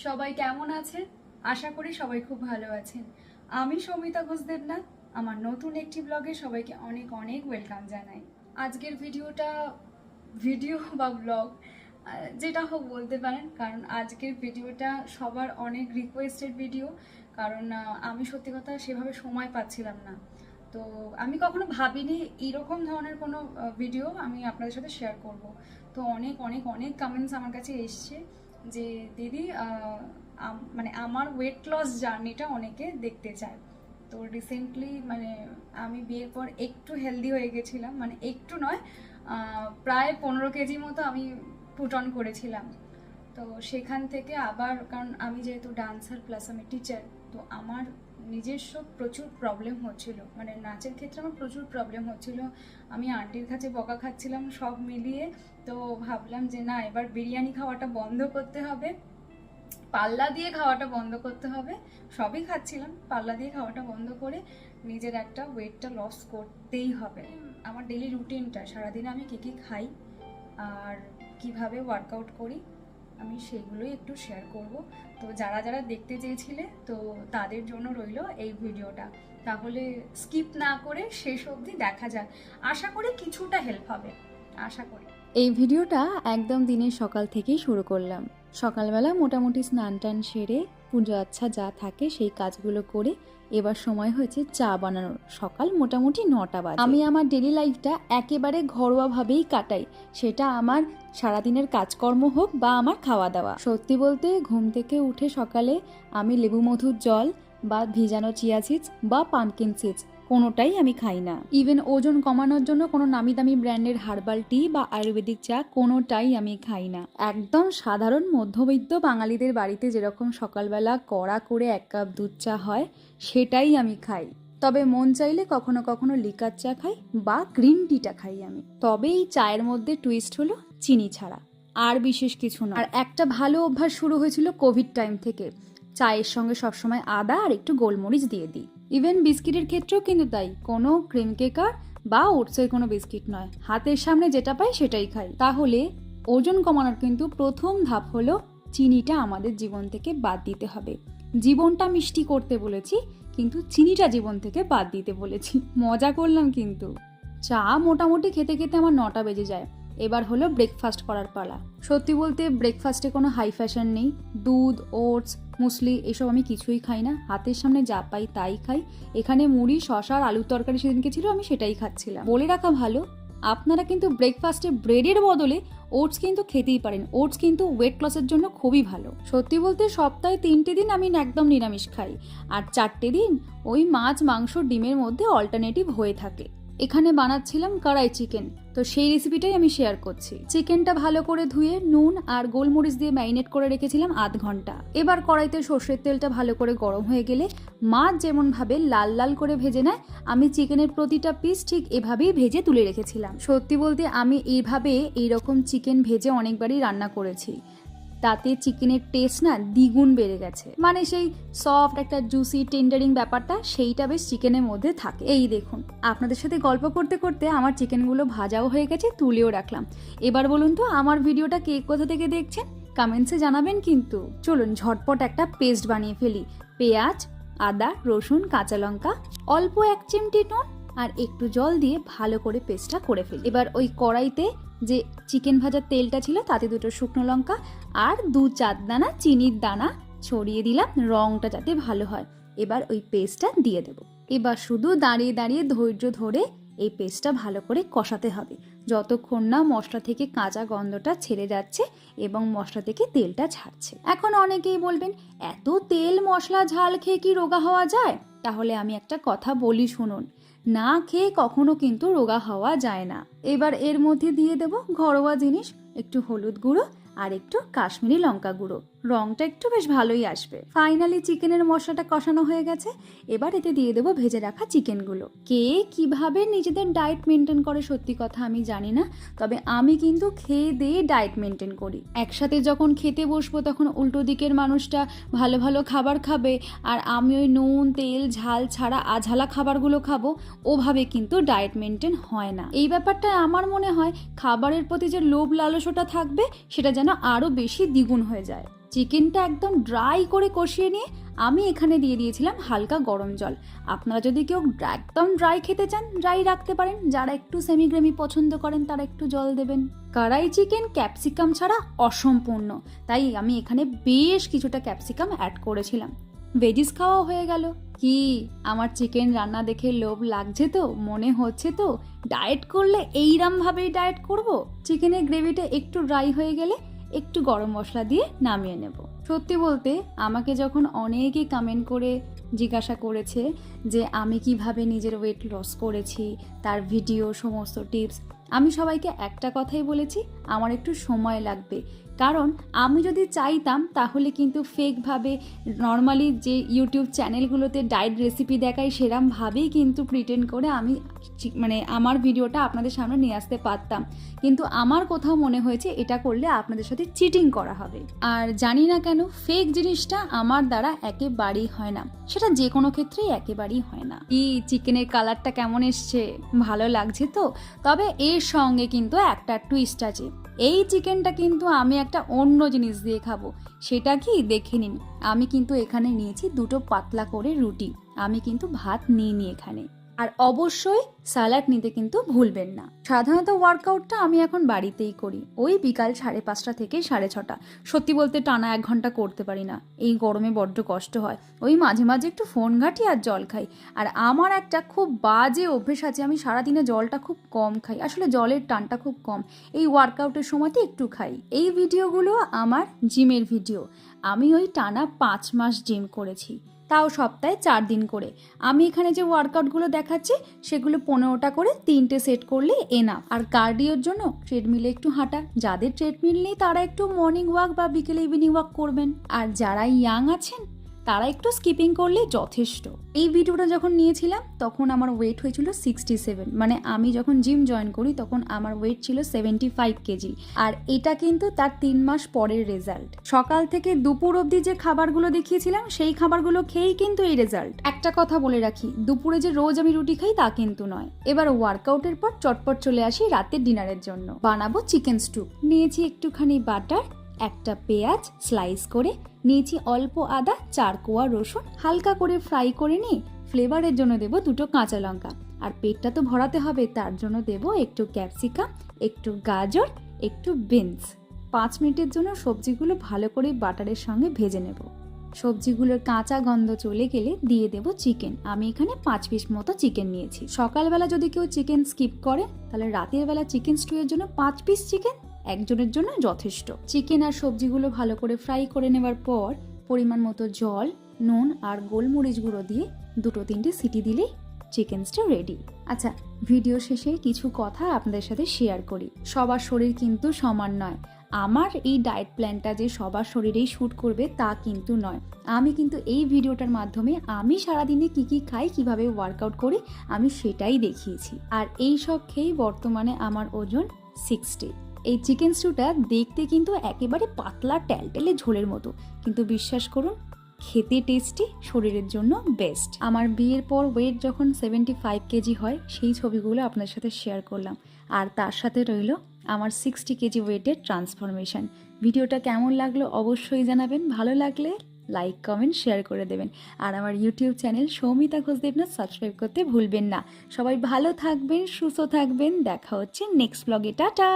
সবাই কেমন আছেন? আশা করি সবাই খুব ভালো আছেন। আমি সমিতা ঘোষ দেবনাথ, আমার নতুন একটি ব্লগে সবাইকে অনেক অনেক ওয়েলকাম জানাই। আজকের ভিডিওটা, ভিডিও বা ব্লগ যেটা হোক বলতে পারেন, কারণ আজকের ভিডিওটা সবার অনেক রিকোয়েস্টেড ভিডিও কারণ আমি সত্যি কথা সেভাবে সময় পাচ্ছিলাম না। তো আমি কখনো ভাবিনি এরকম ধরনের কোনো ভিডিও আমি আপনাদের সাথে শেয়ার করব। তো অনেক অনেক অনেক কমেন্টস আমার কাছে এসছে। যে দিদি মানে আমার ওয়েট লস জার্নিটা অনেকে দেখতে চায়। তো রিসেন্টলি মানে আমি বিয়ের পর একটু হেলদি হয়ে গেছিলাম মানে একটু নয় প্রায় পনেরো কেজি মতো আমি পুটন করেছিলাম। তো সেখান থেকে আবার, কারণ আমি যেহেতু ডান্সার প্লাস আমি টিচার তো আমার নিজস্ব প্রচুর প্রবলেম হচ্ছিল। মানে নাচের ক্ষেত্রে আমার প্রচুর প্রবলেম হচ্ছিল। আমি আন্টির কাছে বকা খাচ্ছিলাম সব মিলিয়ে। তো ভাবলাম যে না, এবার বিরিয়ানি খাওয়াটা বন্ধ করতে হবে। পাল্লা দিয়ে খাওয়াটা বন্ধ করতে হবে। সবই খাচ্ছিলাম, পাল্লা দিয়ে খাওয়াটা বন্ধ করে নিজের একটা ওয়েটটা লস করতেই হবে। আমার ডেলি রুটিনটা সারাদিনে আমি কী কী খাই আর কীভাবে ওয়ার্কআউট করি আমি সেগুলোই একটু শেয়ার করব। তো যারা যারা দেখতে চেয়েছিলে, তো তাদের জন্য রইল এই ভিডিওটা। তাহলে স্কিপ না করে শেষ অবধি দেখা যাক। আশা করি কিছুটা হেল্প হবে। আশা করি। এই ভিডিওটা একদম দিনের সকাল থেকেই শুরু করলাম। সকালবেলা মোটামুটি স্নান টান সেরে পুজো আচ্ছা যা থাকে সেই কাজগুলো করে এবার সময় হয়েছে চা বানানোর। সকাল মোটামুটি নটা বাজে। আমি আমার ডেলি লাইফটা একেবারে ঘরোয়াভাবেই কাটাই। সেটা আমার সারাদিনের কাজকর্ম হোক বা আমার খাওয়া দাওয়া সত্যি বলতে ঘুম থেকে উঠে সকালে আমি লেবু মধুর জল বা ভিজানো চিয়া সিডস বা পামকিন সিডস কোনোটাই আমি খাই না। ইভেন ওজন কমানোর জন্য কোনো নামি দামি ব্র্যান্ডের হার্বাল টি বা আয়ুর্বেদিক চা কোনোটাই আমি খাই না। একদম সাধারণ মধ্যবিত্ত বাঙালিদের বাড়িতে যেরকম সকালবেলা কড়া করে এক কাপ দুধ চা হয়, সেটাই আমি খাই। তবে মন চাইলে কখনো কখনো লিকার চা খাই বা গ্রিন টিটা খাই আমি। তবে এই চায়ের মধ্যে টুইস্ট হলো চিনি ছাড়া, আর বিশেষ কিছু না। আর একটা ভালো অভ্যাস শুরু হয়েছিল কোভিড টাইম থেকে। চায়ের সঙ্গে সবসময় আদা আর একটু গোলমরিচ দিয়ে দিই। ইভেন বিস্কিটের ক্ষেত্রেও কিন্তু তাই। কোনো ক্রিম কেকার বা ওটসের কোনো বিস্কিট নয়। হাতের সামনে যেটা পাই সেটাই খাই। তাহলে ওজন কমানোর কিন্তু প্রথম ধাপ হলো চিনিটা আমাদের জীবন থেকে বাদ দিতে হবে। জীবনটা মিষ্টি করতে বলেছি, কিন্তু চিনিটা জীবন থেকে বাদ দিতে বলেছি। মজা করলাম কিন্তু। চা মোটামুটি খেতে খেতে আমার নটা বেজে যায়। এবার হলো ব্রেকফাস্ট করার পালা। সত্যি বলতে ব্রেকফাস্টে কোনো হাই ফ্যাশন নেই। দুধ ওটস মুসলি এসব আমি কিছুই খাই না। হাতের সামনে যা পাই তাই খাই। এখানে মুড়ি শশা আর আলুর তরকারি সেদিনকে ছিল, আমি সেটাই খাচ্ছিলাম। বলে রাখা ভালো, আপনারা কিন্তু ব্রেকফাস্টে ব্রেডের বদলে ওটস কিন্তু খেতেই পারেন। ওটস কিন্তু ওয়েট লসের জন্য খুবই ভালো। সত্যি বলতে সপ্তাহে তিনটে দিন আমি একদম নিরামিষ খাই। আর চারটে দিন ওই মাছ, মাংস, ডিমের মধ্যে অল্টারনেটিভ হয়ে থাকে। এখানে বানাচ্ছিলাম কড়াই চিকেন তো সেই রেসিপিটাই আমি শেয়ার করছি। চিকেনটা ভালো করে ধুয়ে নুন আর গোলমরিচ দিয়ে ম্যারিনেট করে রেখেছিলাম আধ ঘণ্টা। এবার কড়াইতে সর্ষের তেলটা ভালো করে গরম হয়ে গেলে মাছ যেমনভাবে লাল লাল করে ভেজে নেয়, আমি চিকেনের প্রতিটা পিস ঠিক এভাবেই ভেজে তুলে রেখেছিলাম। সত্যি বলতে আমি এইভাবে এইরকম চিকেন ভেজে অনেকবারই রান্না করেছি। তাতে চিকেনের টেস্ট না দ্বিগুণ বেড়ে গেছে। মানে সেই সফট একটা জুসি টেন্ডারিং ব্যাপারটা সেইটা বেশ চিকেনের মধ্যে থাকে। এই দেখুন, আপনাদের সাথে গল্প করতে করতে আমার চিকেনগুলো ভাজাও হয়ে গেছে, তুলেও রাখলাম। এবার বলুন তো, আমার ভিডিওটা কে কোথা থেকে দেখছেন? কমেন্টসে জানাবেন কিন্তু। চলুন, ঝটপট একটা পেস্ট বানিয়ে ফেলি। পেঁয়াজ, আদা, রসুন, কাঁচা লঙ্কা, অল্প এক চিমটি নুন আর একটু জল দিয়ে ভালো করে পেস্টটা করে ফেলি। এবার ওই কড়াইতে যে চিকেন ভাজার তেলটা ছিল তাতে দুটো শুকনো লঙ্কা আর দু চার দানা চিনির দানা ছড়িয়ে দিলাম, রংটা যাতে ভালো হয়। এবার ওই পেস্টটা দিয়ে দেব। এবার শুধু দাঁড়িয়ে দাঁড়িয়ে ধৈর্য ধরে এই পেস্টটা ভালো করে কষাতে হবে। যতক্ষণ না মশলা থেকে কাঁচা গন্ধটা ছেড়ে যাচ্ছে এবং মশলা থেকে তেলটা ছাড়ছে। এখন অনেকেই বলবেন, এত তেল মশলা ঝাল খেয়ে কি রোগা হওয়া যায়? তাহলে আমি একটা কথা বলি শুনুন। না খেয়ে কখনো কিন্তু রোগা হওয়া যায় না। এবার এর মধ্যে দিয়ে দেব ঘরোয়া জিনিস, একটু হলুদ গুঁড়ো আর একটু কাশ্মীরি লঙ্কা গুঁড়ো। রংটা একটু বেশ ভালোই আসবে। ফাইনালি চিকেনের মশলাটা কষানো হয়ে গেছে। এবার এতে দিয়ে দেবো ভেজে রাখা চিকেনগুলো। কে কীভাবে নিজেদের ডায়েট মেনটেন করে সত্যি কথা আমি জানি না, তবে আমি কিন্তু খেয়ে দিয়ে ডায়েট মেনটেন করি। একসাথে যখন খেতে বসবো, তখন উল্টো দিকের মানুষটা ভালো ভালো খাবার খাবে, আর আমি ওই নুন, তেল, ঝাল ছাড়া আঝালা খাবারগুলো খাব, ওভাবে কিন্তু ডায়েট মেনটেন হয় না। এই ব্যাপারটা আমার মনে হয় খাবারের প্রতি যে লোভ লালসটা থাকবে, সেটা যেন আরও বেশি দ্বিগুণ হয়ে যায়। চিকেনটা একদম ড্রাই করে কষিয়ে নিয়ে আমি এখানে দিয়ে দিয়েছিলাম হালকা গরম জল। আপনারা যদি কেউ একদম ড্রাই খেতে চান ড্রাই রাখতে পারেন। যারা একটু সেমি গ্রেমি পছন্দ করেন, তারা একটু জল দেবেন। কড়াই চিকেন ক্যাপসিকাম ছাড়া অসম্পূর্ণ। তাই আমি এখানে বেশ কিছুটা ক্যাপসিকাম অ্যাড করেছিলাম। ভেজিস খাওয়া হয়ে গেল। কি, আমার চিকেন রান্না দেখে লোভ লাগছে তো? মনে হচ্ছে তো? ডায়েট করলে এইরমভাবেই ডায়েট করব? চিকেনের গ্রেভিটা একটু ড্রাই হয়ে গেলে একটু গরম মশলা দিয়ে নামিয়ে নেব। সত্যি বলতে, আমাকে যখন অনেকে কমেন্ট করে জিজ্ঞাসা করেছে যে আমি কীভাবে নিজের ওয়েট লস করেছি, তার ভিডিও সমস্ত টিপস আমি সবাইকে একটা কথাই বলেছি আমার একটু সময় লাগবে। কারণ আমি যদি চাইতাম, তাহলে কিন্তু ফেকভাবে নর্মালি যে ইউটিউব চ্যানেলগুলোতে ডায়েট রেসিপি দেখায়, সেরমভাবেই কিন্তু প্রিটেন্ড করে আমি মানে আমার ভিডিওটা আপনাদের সামনে নিয়ে আসতে পারতাম। কিন্তু আমার কোথাও মনে হয়েছে, এটা করলে আপনাদের সাথে চিটিং করা হবে। আর জানি না কেন ফেক জিনিসটা আমার দ্বারা একেবারেই হয় না। সেটা যে কোনো ক্ষেত্রেই একেবারেই হয় না। এই চিকেনের কালারটা কেমন এসছে, ভালো লাগছে তো? তবে এর সঙ্গে কিন্তু একটা টুইস্ট আছে। এই চিকেনটা কিন্তু আমি একটা অন্য জিনিস দিয়ে খাব। সেটা কি? দেখে নিন। আমি কিন্তু এখানে নিয়েছি দুটো পাতলা করে রুটি। আমি কিন্তু ভাত নিইনি এখানে। আর অবশ্যই স্যালাড নিতে কিন্তু ভুলবেন না। সাধারণত ওয়ার্কআউটটা আমি এখন বাড়িতেই করি। ওই বিকাল সাড়ে পাঁচটা থেকে সাড়ে ছটা। সত্যি বলতে টানা এক ঘণ্টা করতে পারি না। এই গরমে বড্ড কষ্ট হয়। ওই মাঝে মাঝে একটু ফোন ঘাঁটি আর জল খাই। আর আমার একটা খুব বাজে অভ্যেস আছে, আমি সারাদিনে জলটা খুব কম খাই। আসলে জলের টানটা খুব কম। এই ওয়ার্কআউটের সময়তে একটু খাই। এই ভিডিওগুলো আমার জিমের ভিডিও আমি ওই টানা পাঁচ মাস জিম করেছি। তাও সপ্তাহে চার দিন করে। আমি এখানে যে ওয়ার্কআউটগুলো দেখাচ্ছি, সেগুলো পনেরোটা করে তিনটে সেট করলে এনা আর কার্ডিওর জন্য ট্রেডমিলে একটু হাঁটা। যাদের ট্রেডমিল নেই, তারা একটু মর্নিং ওয়াক বা বিকেলে ইভিনিং ওয়াক করবেন। আর যারা ইয়াং আছেন তারা একটু স্কিপিং করলে যথেষ্ট। এই ভিডিওটা যখন নিয়েছিলাম, তখন আমার ওয়েট হয়েছিল সিক্সটি সেভেন মানে আমি যখন জিম জয়েন করি, তখন আমার ওয়েট ছিল সেভেন্টি ফাইভ কেজি আর এটা কিন্তু তার তিন মাস পরের রেজাল্ট সকাল থেকে দুপুর অবধি যে খাবারগুলো দেখিয়েছিলাম, সেই খাবারগুলো খেয়েই কিন্তু এই রেজাল্ট একটা কথা বলে রাখি, দুপুরে যে রোজ আমি রুটি খাই তা কিন্তু নয়। এবার ওয়ার্কআউটের পর চটপট চলে আসি রাতের ডিনারের জন্য। বানাবো চিকেন স্টু নিয়েছি একটুখানি বাটার একটা পেঁয়াজ স্লাইস করে নিয়েছি অল্প আদা, চার কোয়া রসুন, হালকা করে ফ্রাই করে নিয়ে ফ্লেভারের জন্য দেব দুটো কাঁচা লঙ্কা। আর পেটটা তো ভরাতে হবে, তার জন্য দেব একটু ক্যাপসিকাম একটু গাজর, একটু বিনস পাঁচ মিনিটের জন্য সবজিগুলো ভালো করে বাটারের সঙ্গে ভেজে নেব। সবজিগুলোর কাঁচা গন্ধ চলে গেলে দিয়ে দেব চিকেন আমি এখানে পাঁচ পিস মতো চিকেন নিয়েছি। সকালবেলা যদি কেউ চিকেন স্কিপ করে, তাহলে রাতের বেলা চিকেন স্টুয়ের জন্য পাঁচ পিস চিকেন একজনের জন্য যথেষ্ট। চিকেন আর সবজিগুলো ভালো করে ফ্রাই করে নেওয়ার পর পরিমাণ মতো জল, নুন আর গোলমরিচ গুঁড়ো দিয়ে দুটো তিনটে সিটি দিলেই চিকেন স্টু রেডি আচ্ছা ভিডিও শেষে কিছু কথা আপনাদের সাথে শেয়ার করি। সবার শরীর কিন্তু সমান নয়। আমার এই ডায়েট প্ল্যানটা যে সবার শরীরেই শ্যুট করবে তা কিন্তু নয়। আমি কিন্তু এই ভিডিওটার মাধ্যমে আমি সারাদিনে কি কি খাই, কীভাবে ওয়ার্কআউট করি, আমি সেটাই দেখিয়েছি। আর এই সব খেয়েই বর্তমানে আমার ওজন সিক্সটি এই চিকেন স্টুটা দেখতে কিন্তু একেবারে পাতলা ট্যালটেলে ঝোলের মতো। কিন্তু বিশ্বাস করুন, খেতে টেস্টি শরীরের জন্য বেস্ট আমার বিয়ের পর ওয়েট যখন সেভেন্টি ফাইভ কেজি হয়, সেই ছবিগুলো আপনার সাথে শেয়ার করলাম। আর তার সাথে রইল আমার সিক্সটি কেজি ওয়েটের ট্রান্সফরমেশন ভিডিওটা কেমন লাগল অবশ্যই জানাবেন। ভালো লাগলে লাইক কমেন্ট শেয়ার করে দেবেন। আর আমার YouTube channel Soumita Ghosh Debnath subscribe করতে ভুলবেন না। সবাই ভালো থাকবেন, সুস্থ থাকবেন। দেখা হচ্ছে নেক্সট ব্লগে টাটা!